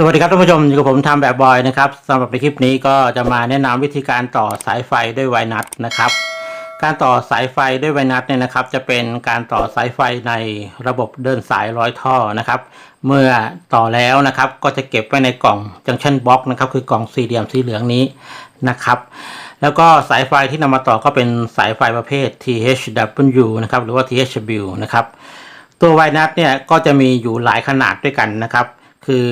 สวัสดีครับท่านผู้ชมอยู่กับผมทำแบบบอยนะครับสำหรับในคลิปนี้ก็จะมาแนะนำวิธีการต่อสายไฟด้วยไวนัทนะครับ การต่อสายไฟด้วยไวนัทเนี่ยนะครับ จะเป็นการต่อสายไฟในระบบเดินสายร้อยท่อนะครับ เมื่อต่อแล้วนะครับก็จะเก็บไว้ในกล่องจังชันบ็อกนะครับคือกล่องสี่เหลี่ยมสีเหลืองนี้นะครับ แล้วก็สายไฟที่นำมาต่อก็เป็นสายไฟประเภท THW นะครับหรือว่า THW นะครับตัวไวนัทเนี่ยก็จะมีอยู่หลายขนาดด้วยกันนะครับ คือ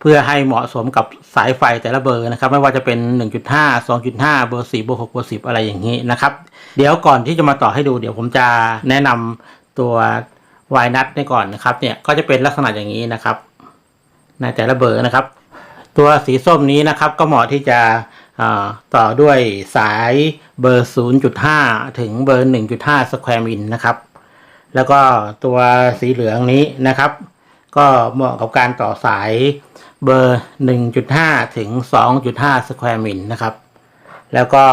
เพื่อให้เหมาะสมกับสายไฟแต่ละเบอร์นะครับ ไม่ว่าจะเป็น 1.5 2.5 เบอร์ 4 เบอร์ 6 เบอร์ 10 อะไรอย่างนี้นะครับ เดี๋ยวก่อนที่จะมาต่อให้ดูเดี๋ยวผมจะแนะนำตัวไวนัทนี่ก่อนนะครับเนี่ยก็จะเป็นลักษณะอย่างนี้นะครับ ในแต่ละเบอร์นะครับ ตัวสีส้มนี้นะครับก็เหมาะที่จะต่อด้วยสายเบอร์ 0.5 ถึงเบอร์ 1.5 สแควร์มิลนะครับ แล้วก็ตัวสีเหลืองนี้นะครับ ก็เหมาะกับการต่อสายเบอร์ 1.5 ถึง 2.5 สแควร์มิลนะครับ แล้วก็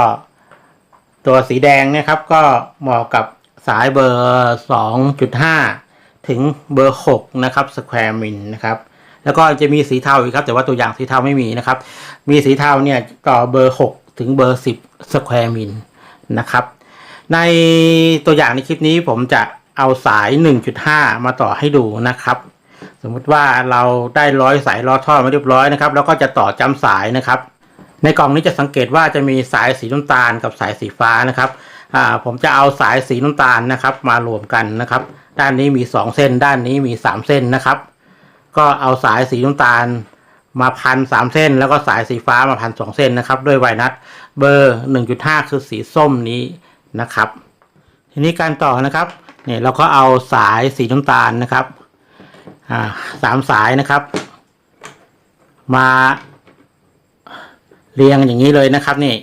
ตัวสีแดงนะครับก็เหมาะกับสายเบอร์ 2.5 ถึงเบอร์ 6 นะครับสแควร์มิลนะครับแล้วก็จะมีสีเทาอีกครับ แต่ว่าตัวอย่างสีเทาไม่มีนะครับ มีสีเทาเนี่ยต่อเบอร์ 6 ถึงเบอร์ 10สแควร์มิลนะครับ ในตัวอย่างในคลิปนี้ผมจะเอาสาย 1.5 มาต่อให้ดูนะครับ สมมุติว่าเราได้ร้อยสายล้อท่อมาเรียบร้อยนะครับแล้วก็จะต่อจำสายนะครับ ในกล่องนี้จะสังเกตว่าจะมีสายสีน้ำตาลกับสายสีฟ้านะครับผมจะเอาสายสีน้ำตาลนะครับ มารวมกันนะครับ ด้านนี้มี 2 เส้น ด้านนี้มี 3 เส้นนะครับ ก็เอาสายสีน้ำตาลมาพันสามเส้น แล้วก็สายสีฟ้ามาพันสองเส้นนะครับด้วยไวนัทเบอร์ 1.5 คือสีส้มนี้นะครับ ทีนี้การต่อนะครับเนี่ยเราก็เอาสายสีน้ำตาลนะครับ อ่าสามสายนะครับ มาเรียงอย่างนี้เลยนะครับนี่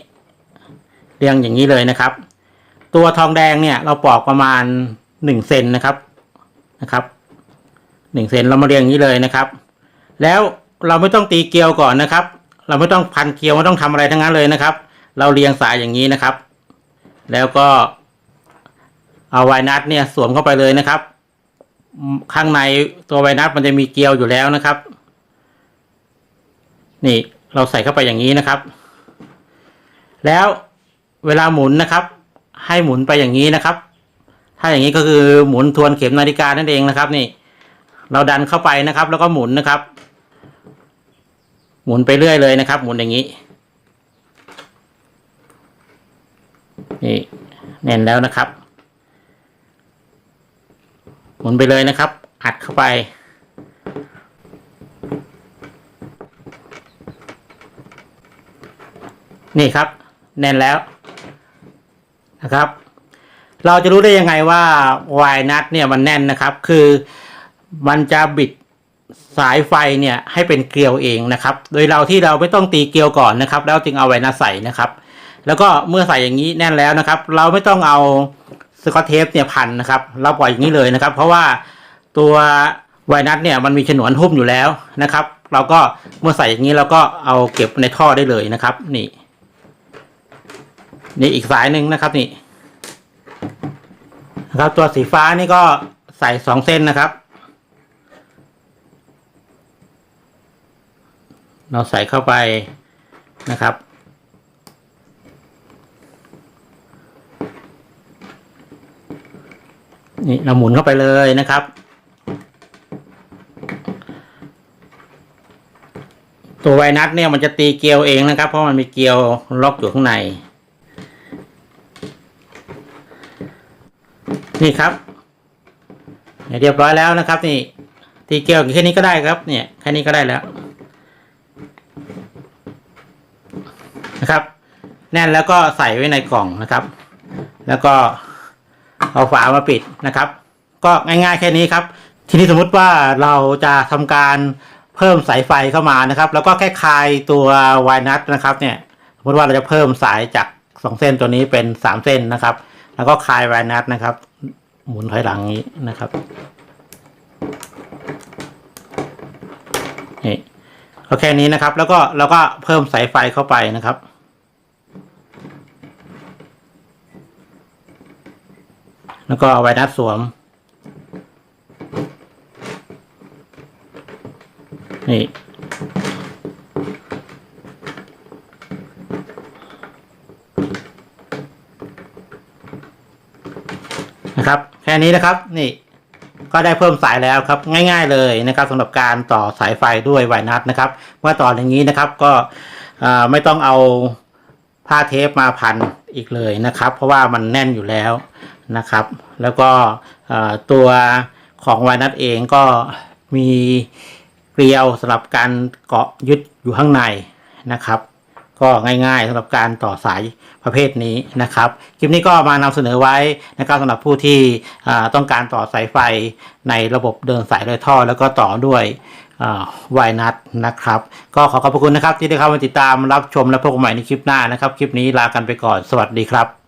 เรียงอย่างนี้เลยนะครับ ตัวทองแดงเนี่ยเราปอกประมาณหนึ่งเซนนะครับนะครับหนึ่งเซนเรามาเรียงอย่างนี้เลยนะครับ แล้วเราไม่ต้องตีเกลียวก่อนนะครับ เราไม่ต้องพันเกลียวไม่ต้องทำอะไรทั้งนั้นเลยนะครับ เราเรียงสายอย่างนี้นะครับ แล้วก็เอาไวนัทเนี่ยสวมเข้าไปเลยนะครับ ข้างในตัวไวนัทมันจะมีเกลียวอยู่แล้วนะครับ นี่เราใส่เข้าไปอย่างนี้นะครับ แล้วเวลาหมุนนะครับ ให้หมุนไปอย่างนี้นะครับ ถ้าอย่างนี้ก็คือหมุนทวนเข็มนาฬิกานั่นเองนะครับ นี่ เราดันเข้าไปนะครับ แล้วก็หมุนนะครับ หมุนไปเรื่อยเลยนะครับ หมุนอย่างนี้นี่แน่นแล้วนะครับ มุนไปเลยนะครับ อัดเข้าไป นี่ครับ แน่นแล้วนะครับ เราจะรู้ได้ยังไงว่าวายนัทเนี่ยมันแน่นนะครับ คือมันจะบิดสายไฟเนี่ยให้เป็นเกลียวเองนะครับ โดยเราที่เราไม่ต้องตีเกลียวก่อนนะครับ แล้วจึงเอาไวนัทใส่นะครับ แล้วก็เมื่อใส่อย่างนี้แน่นแล้วนะครับ เราไม่ต้องเอา สกอตเทปเนี่ยพันนะครับเราปล่อยอย่างนี้เลยนะครับ เพราะว่าตัวไวนัทเนี่ยมันมีฉนวนหุ้มอยู่แล้วนะครับ เราก็เมื่อใส่อย่างนี้เราก็เอาเก็บในท่อได้เลยนะครับ นี่ นี่อีกสายหนึ่งนะครับนี่นะครับตัวสีฟ้านี่ก็ใส่สองเส้นนะครับ เราใส่เข้าไปนะครับ นี่เราหมุนเข้าไปเลยนะครับ ตัวไวนัทเนี่ยมันจะตีเกลียวเองนะครับ เพราะมันมีเกลียวล็อกอยู่ข้างใน นี่ครับเนี่ยเรียบร้อยแล้วนะครับ นี่ ตีเกลียวแค่นี้ก็ได้ครับ เนี่ยแค่นี้ก็ได้แล้วนะครับ แน่นแล้วก็ใส่ไว้ในกล่องนะครับ แล้วก็ เอาฝามาปิดนะครับ ก็ง่ายๆแค่นี้ครับ ทีนี้สมมุติว่าเราจะทำการเพิ่มสายไฟเข้ามานะครับ แล้วก็แค่คลายตัววายนัทนะครับเนี่ยสมมติว่าเราจะเพิ่มสายจากสองเส้นตัวนี้เป็นสามเส้นนะครับ แล้วก็คลายวายนัทนะครับ หมุนถอยหลังนี้นะครับนี่ก็แค่นี้นะครับ แล้วก็เราก็เพิ่มสายไฟเข้าไปนะครับ แล้วก็เอาไวรัสสวม นี่ นะครับ แค่นี้นะครับ นี่ ก็ได้เพิ่มสายแล้วครับ ง่าย ๆ เลยนะครับสำหรับการต่อสายไฟด้วยไวนัสนะครับ เมื่อต่ออย่างนี้นะครับ ก็ไม่ต้องเอา ผ้าเทปมาพันอีกเลยนะครับ เพราะว่ามันแน่นอยู่แล้วนะครับ แล้วก็ตัวของไวนัทเองก็มีเกลียวสำหรับการเกาะยึดอยู่ข้างในนะครับ ก็ง่ายๆสำหรับการต่อสายประเภทนี้นะครับ คลิปนี้ก็มานำเสนอไว้นะครับสำหรับผู้ที่ต้องการต่อสายไฟในระบบเดินสายโดยท่อ แล้วก็ต่อด้วยวายนัทนะครับ ก็ขอขอบพระคุณนะครับที่ได้เข้ามาติดตามรับชมและพบกันใหม่ในคลิปหน้านะครับ คลิปนี้ลากันไปก่อนสวัสดีครับ